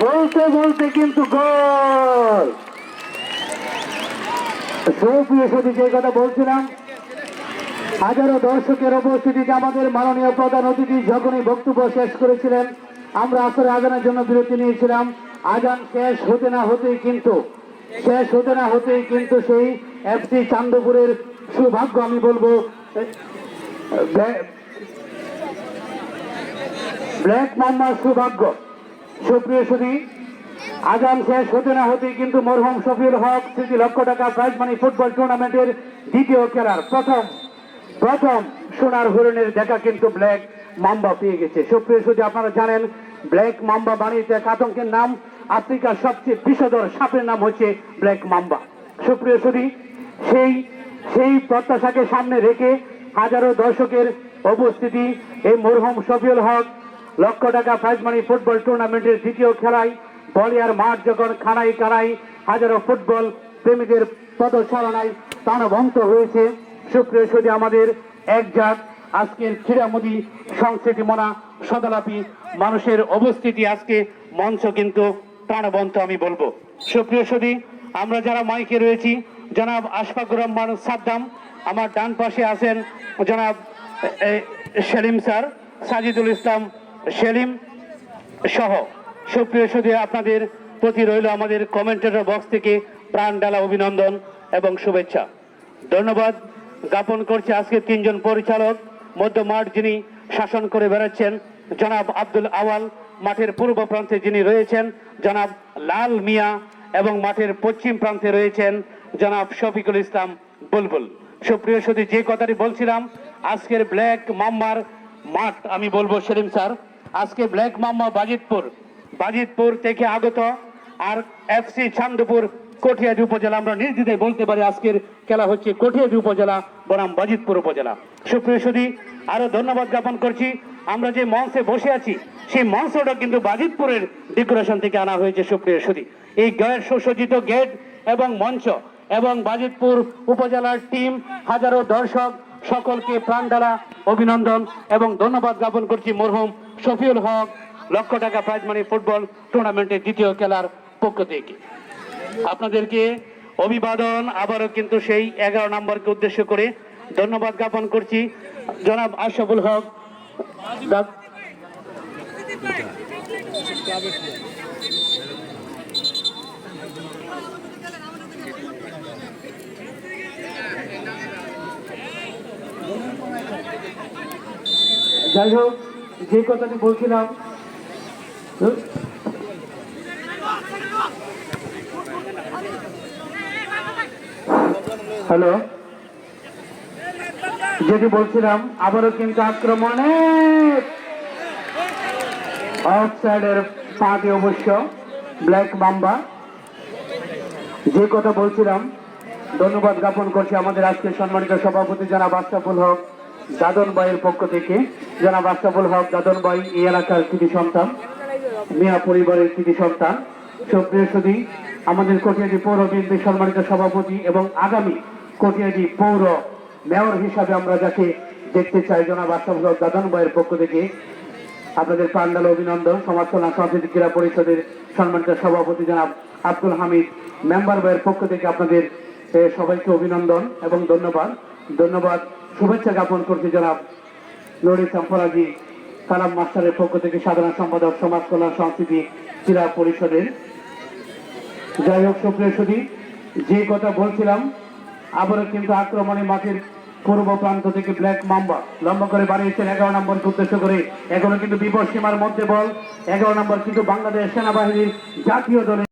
বলতে বলতে কিন্তু গোল! সুপ্রিয় সাথে যে কথা বলছিলাম। হাজারো দর্শকের উপস্থিতিতে আমাদের মাননীয় প্রধান অতিথি যখনই বক্তব্য শেষ করেছিলেন, আমরা আসলে আজানের জন্য বিরতি নিয়েছিলাম। আজান শেষ হতে না হতেই কিন্তু, শেষ হতে না হতেই কিন্তু সেই এফসি চান্দপুরের সৌভাগ্য আমি বলব ব্ল্যাক- মাম্মার সৌভাগ্য। সুপ্রিয় শেষ হতে না কিন্তু শফিউল হক স্মৃতি লক্ষ টাকা প্রাইজ মানি ফুটবল টুর্নামেন্টের দ্বিতীয় খেলার প্রথম প্রথম সোনার হরিণের দেখা কিন্তু ব্ল্যাক মাম্বা পেয়ে গেছে। সুপ্রিয় সুদী আপনারা জানেন, ব্ল্যাক মাম্বা বাণিজ্য এক আতঙ্কের নাম, আফ্রিকার সবচেয়ে বিষধর সাপের নাম হচ্ছে ব্ল্যাক মাম্বা। সুপ্রিয় সুদী সেই সেই প্রত্যাশাকে সামনে রেখে হাজারো দর্শকের উপস্থিতি এই মরহুম শফিউল হক লক্ষ টাকা প্রাইজ মানি ফুটবল টুর্নামেন্টের দ্বিতীয় খেলায় বলিয়ার মাঠ যখন খানাই কানাই হাজারো ফুটবল প্রেমীদের পদচারণায় প্রাণবন্ত হয়েছে। সুপ্রিয় সুদী আমাদের একজাত আজকের ক্রীড়ামোদী সংস্কৃতি মনা সদালাপি মানুষের উপস্থিতি আজকে মঞ্চ কিন্তু প্রাণবন্ত আমি বলব। সুপ্রিয় সুদী আমরা যারা মাইকে রয়েছি জনাব আশফাকুর রহমান সাদ্দাম, আমার ডান পাশে আছেন জনাব সেলিম স্যার, সাজিদুল ইসলাম সেলিম সহ। সুপ্রিয় সুদী আপনাদের প্রতি রইল আমাদের কমেন্টেটর বক্স থেকে প্রাণ ডালা অভিনন্দন এবং শুভেচ্ছা। ধন্যবাদ জ্ঞাপন করছে আজকে তিনজন পরিচালক মধ্য মাঠ যিনি শাসন করে বেড়াচ্ছেন, জনাব আব্দুল আওয়াল, মাঠের পূর্ব প্রান্তে যিনি রয়েছেন, জনাব লাল মিয়া এবং মাঠের পশ্চিম প্রান্তে রয়েছেন জনাব শফিকুল ইসলাম বুলবুল। সুপ্রিয় সুদী, যে কথাটি বলছিলাম, আজকের ব্ল্যাক মাম্মার মাঠ, আমি বলব সেলিম স্যার, আজকে ব্ল্যাক মাম্মা বাজিতপুর বাজিতপুর থেকে আগত, আর এফসি চান্দপুর কঠিয়াদি উপজেলা, আমরা নির্দ্বিধায় বলতে পারি আজকের খেলা হচ্ছে কঠিয়াদি উপজেলা, বনাম বাজিতপুর উপজেলা। সুপ্রিয় সুদী, আরও ধন্যবাদ জ্ঞাপন করছি, আমরা যে মঞ্চে বসে আছি, সেই মঞ্চটা কিন্তু বাজিতপুরের ডেকোরেশন থেকে আনা হয়েছে, সুপ্রিয় সুদী। এই গেট সুসজ্জিত গেট এবং মঞ্চ এবং বাজিতপুর উপজেলার টিম হাজারো দর্শক সকলকে প্রাণ দ্বারা অভিনন্দন এবং ধন্যবাদ জ্ঞাপন করছি মরহুম শফিউল হক, লক্ষ টাকা প্রাইজ মানি ফুটবল টুর্নামেন্টের দ্বিতীয় খেলার পক্ষ থেকে। আপনাদেরকে অভিবাদন আবারও কিন্তু সেই এগারো নম্বরকে উদ্দেশ্য করে ধন্যবাদ জ্ঞাপন করছি। জনাব আশরাফুল হক যাই হোক, যে কথাটি বলছিলাম হ্যালো? যেটি বলছিলাম, আবারও কিন্তু আক্রমণে অফ সাইডের পাতে অবশ্য ব্ল্যাক মাম্বা। যে কথা বলছিলাম, ধন্যবাদ জ্ঞাপন করছি আমাদের আজকে সম্মানিত সভাপতি জনাব আশরাফুল হক দাদন ভাইয়ের পক্ষ থেকে। জনাব আশরাফুল হক দাদন ভাই, এই এলাকার কৃতি সন্তান, মিয়া পরিবারের কৃতি সন্তান। সুপ্রিয় সুদী আমাদের কটিয়াদি পৌর বিএনপির সম্মানিত সভাপতি এবং আগামী কটিয়াদি পৌর মেয়র হিসাবে আমরা যাকে দেখতে চাই, জনাব আশরাফুল হক দাদন ভাইয়ের পক্ষ থেকে আপনাদের প্রাণডাল অভিনন্দন। সমাজ কল্যাণ সংস্কৃতি ক্রীড়া পরিষদের সম্মানিত সভাপতি জনাব আব্দুল হামিদ মেম্বার ভাইয়ের পক্ষ থেকে আপনাদের সবাইকে অভিনন্দন এবং ধন্যবাদ। ধন্যবাদ, শুভেচ্ছা জ্ঞাপন করছি জনাব নুর ইসলাম ফরাজি কালাম মাস্টারের পক্ষ থেকে সাধারণ সম্পাদক, সমাজ কল্যাণ সংস্কৃতি, ক্রীড়া পরিষদের। যাই হোক, সুপ্রিয় যে কথা বলছিলাম, আবারও কিন্তু আক্রমণে মাঠের পূর্ব প্রান্ত থেকে ব্ল্যাক মাম্বা লম্বা করে বাড়িয়েছেন এগারো নম্বরকে উদ্দেশ্য করে। এখনও কিন্তু বিপদ সীমার মধ্যে বল, এগারো নম্বর কিন্তু বাংলাদেশ সেনাবাহিনীর জাতীয় দলের